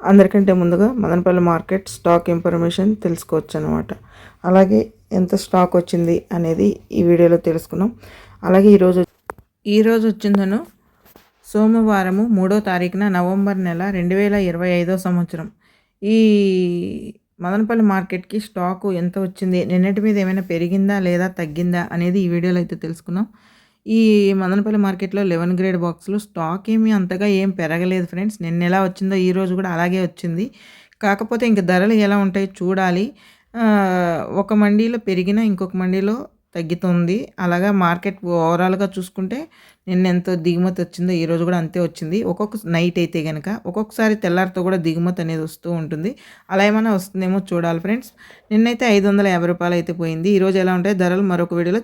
అందరికంటే ముందుగా Madanapalle market stock information తెలుసుకోవచ్చు అనమాట అలాగే ఎంత స్టాక్ వచ్చింది అనేది ఈ వీడియోలో తెలుసుకున్నాం. అలాగే ఈరోజు ఈరోజు వచ్చిందను సోమవారము మూడో తారీఖున నవంబర్ నెల రెండు వేల ఇరవై ఐదో సంవత్సరం. ఈ మదనపల్లి మార్కెట్కి స్టాకు ఎంత వచ్చింది నిన్నటి మీద ఏమైనా పెరిగిందా లేదా తగ్గిందా అనేది ఈ వీడియోలో అయితే తెలుసుకున్నాం. ఈ మదనపల్లి మార్కెట్లో లెవెన్ గ్రేడ్ బాక్సులు స్టాక్ ఏమీ అంతగా ఏం పెరగలేదు ఫ్రెండ్స్. నిన్న ఎలా వచ్చిందో ఈ రోజు కూడా అలాగే వచ్చింది. కాకపోతే ఇంక ధరలు ఎలా ఉంటాయో చూడాలి. ఒక మండీలో పెరిగినా ఇంకొక మండీలో తగ్గుతుంది. అలాగా మార్కెట్ ఓవరాల్గా చూసుకుంటే నిన్న ఎంతో దిగుమతి వచ్చిందో ఈరోజు కూడా అంతే వచ్చింది. ఒక్కొక్క నైట్ అయితే కనుక ఒక్కొక్కసారి తెల్లారితో కూడా దిగుమతి అనేది వస్తూ ఉంటుంది. అలా ఏమైనా వస్తుందేమో చూడాలి ఫ్రెండ్స్. నిన్నైతే ఐదు వందల యాభై రూపాయలు అయితే పోయింది. ఈరోజు ఎలా ఉంటాయి ధరలు మరొక వీడియోలో